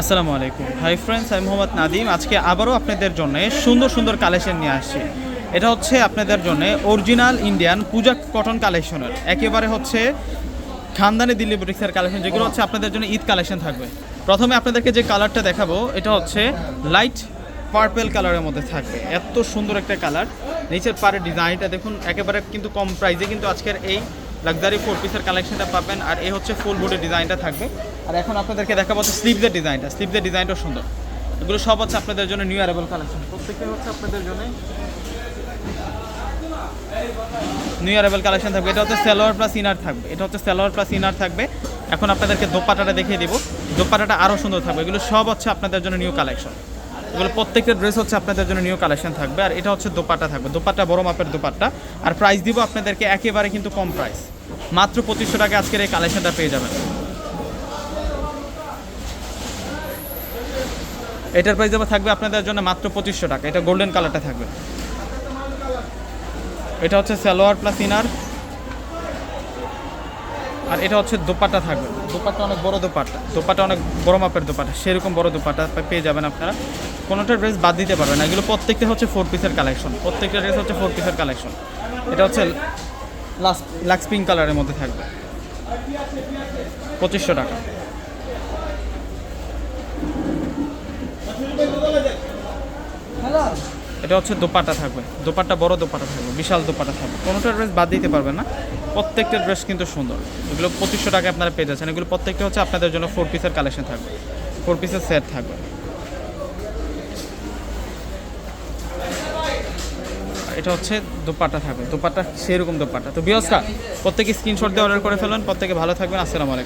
আসসালামু আলাইকুম। Hi friends আমি মোহাম্মদ নাদিম। আজকে আবারও আপনাদের জন্য সুন্দর সুন্দর কালেকশন নিয়ে আসছি। এটা হচ্ছে আপনাদের জন্য অরিজিনাল ইন্ডিয়ান পূজা কটন কালেকশনের একেবারে হচ্ছে খানদানি দিল্লি বুটিক্সের কালেকশন যেগুলো হচ্ছে আপনাদের জন্য ঈদ কালেকশন থাকবে। প্রথমে আপনাদেরকে যে কালারটা দেখাবো, এটা হচ্ছে লাইট পার্পেল কালারের মধ্যে থাকবে। এত সুন্দর একটা কালার নিচের পাড়ের ডিজাইনটা দেখুন, একেবারে কিন্তু কম প্রাইসে কিন্তু আজকের এই লাক্সারি ফোর পিসের কালেকশনটা পাবেন আর এই হচ্ছে ফুল বডি ডিজাইনটা থাকবে। আর এখন আপনাদেরকে দেখাবো হচ্ছে স্লিভসের ডিজাইনটা স্লিভসের ডিজাইনটাও সুন্দর। এগুলো সব হচ্ছে আপনাদের জন্য নিউ অ্যারেবল কালেকশন প্রত্যেকটা হচ্ছে আপনাদের জন্য নিউ অ্যারেবল কালেকশন থাকবে। এটা হচ্ছে সেলোয়ার প্লাস ইনার থাকবে। এটা হচ্ছে সেলোয়ার প্লাস ইনার থাকবে। এখন আপনাদেরকে দোপাটাটা দেখিয়ে দিব। দোপাটাটা আরও সুন্দর থাকবে। এগুলো সব হচ্ছে আপনাদের জন্য নিউ কালেকশন এগুলো প্রত্যেকটা ড্রেস হচ্ছে আপনাদের জন্য নিউ কালেকশন থাকবে। আর এটা হচ্ছে দোপাট্টা থাকবে। দোপাট্টা বড় মাপের দোপাট্টা। আর প্রাইস দিব আপনাদেরকে একেবারে কিন্তু কম প্রাইস মাত্র পঁচিশশো টাকা আজকের এই কালেকশনটা পেয়ে যাবেন। এটার প্রাইস দেবো থাকবে আপনাদের জন্য মাত্র পঁচিশশো টাকা, এটা গোল্ডেন কালারটা থাকবে। এটা হচ্ছে সালোয়ার প্লাস ইনার আর এটা হচ্ছে দোপাট্টা থাকবে। দোপাট্টা অনেক বড় দোপাট্টা। দোপাট্টা অনেক বড় মাপের দোপাট্টা। সেরকম বড় দোপাট্টা পেয়ে যাবেন আপনারা। কোনোটা ড্রেস বাদ দিতে পারবেন এগুলো প্রত্যেকটা হচ্ছে ফোর পিসের কালেকশন প্রত্যেকটা ড্রেস হচ্ছে ফোর পিসের কালেকশন এটা হচ্ছে লাক্স পিঙ্ক কালারের মধ্যে থাকবে। পঁচিশশো টাকা। এটা হচ্ছে দোপাট্টা থাকবে। দোপাট্টা, বড় দোপাটা থাকবে, বিশাল দোপাটা থাকবে। কোনোটা ড্রেস বাদ দিতে পারবেন না। প্রত্যেকটা ড্রেস কিন্তু সুন্দর। এগুলো পঁচিশশো টাকা আপনারা পেয়ে যাচ্ছেন। এগুলো প্রত্যেকটা হচ্ছে আপনাদের জন্য ফোর পিসের কালেকশন থাকবে। ফোর পিসের সেট থাকবে। এটা হচ্ছে দোপাট্টা থাকবে। দোপাট্টা সেরকম দোপাট্টা। তো বিয়স্কা প্রত্যেকে স্ক্রিনশট দিয়ে অর্ডার করে ফেলুন। প্রত্যেকে ভালো থাকবেন। আসসালামু আলাইকুম।